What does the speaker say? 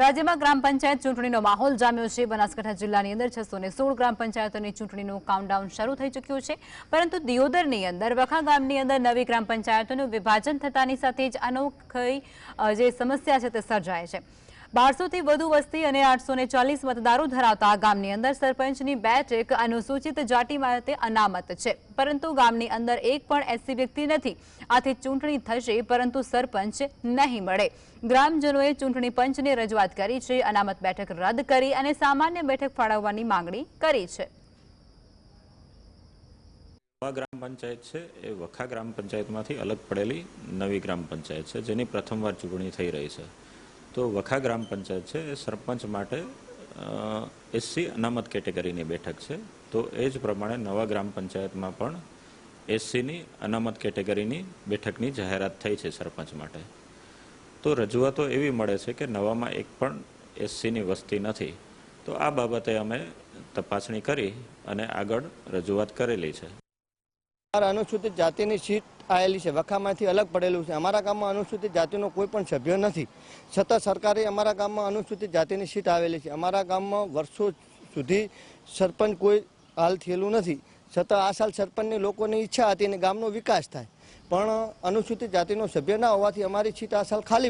રાજ્યમાં ગ્રામ પંચાયત ચૂંટણીનો માહોલ જામ્યો છે. બનાસકાંઠા જિલ્લાની અંદર છસો સોળ ગ્રામ પંચાયતોની ચૂંટણીનું કાઉન્ટડાઉન શરૂ થઈ ચૂક્યું છે. પરંતુ દિયોદરની અંદર વખા ગામની અંદર નવી ગ્રામ પંચાયતોનું વિભાજન થતાની સાથે જ અનોખી જે સમસ્યા છે તે સર્જાય છે. બારસોથી વધુ વસ્તી અને આઠસો ચાલીસ મતદારો ધરાવતા ગામની અંદર સરપંચની બેઠક અનુસૂચિત જાતિ માટે અનામત છે. પરંતુ ગામની અંદર એક પણ એસસી વ્યક્તિ નથી. આથી ચૂંટણી થશે, પરંતુ સરપંચ નહીં મળે. ગ્રામજનોએ ચૂંટણી પંચને રજૂઆત કરી છે, અનામત બેઠક રદ કરી અને સામાન્ય બેઠક ફાળવવાની માંગણી કરી છે. ગ્રામ પંચાયત છે, એ વખા ગ્રામ પંચાયતમાંથી અલગ પડેલી નવી ગ્રામ પંચાયત છે, જેની પ્રથમવાર ચૂંટણી થઈ રહી છે. તો વખા ગ્રામ પંચાયત છે, એ સરપંચ માટે એસસી અનામત કેટેગરીની બેઠક છે. તો એ જ પ્રમાણે નવા ગ્રામ પંચાયતમાં પણ એસસીની અનામત કેટેગરીની બેઠકની જાહેરાત થઈ છે સરપંચ માટે. તો રજૂઆતો એવી મળે છે કે નવામાં એક પણ એસસીની વસ્તી નથી. તો આ બાબતે અમે તપાસણી કરી અને આગળ રજૂઆત કરેલી છે. અનુસૂચિત જાતિની સીટ આવેલી છે. વખામાંથી અલગ પડેલું છે. અમારા ગામમાં અનુસૂચિત જાતિનો કોઈ પણ સભ્ય નથી. છતાં સરકારે અમારા ગામમાં અનુસૂચિત જાતિની સીટ આવેલી છે. અમારા ગામમાં વર્ષો સુધી સરપંચ કોઈ હાલ થયેલું નથી. છતાં આ સાલ સરપંચની લોકોની ઈચ્છા હતી અને ગામનો વિકાસ થાય. પણ અનુસૂચિત જાતિનો સભ્ય ના હોવાથી અમારી સીટ આ સાલ ખાલી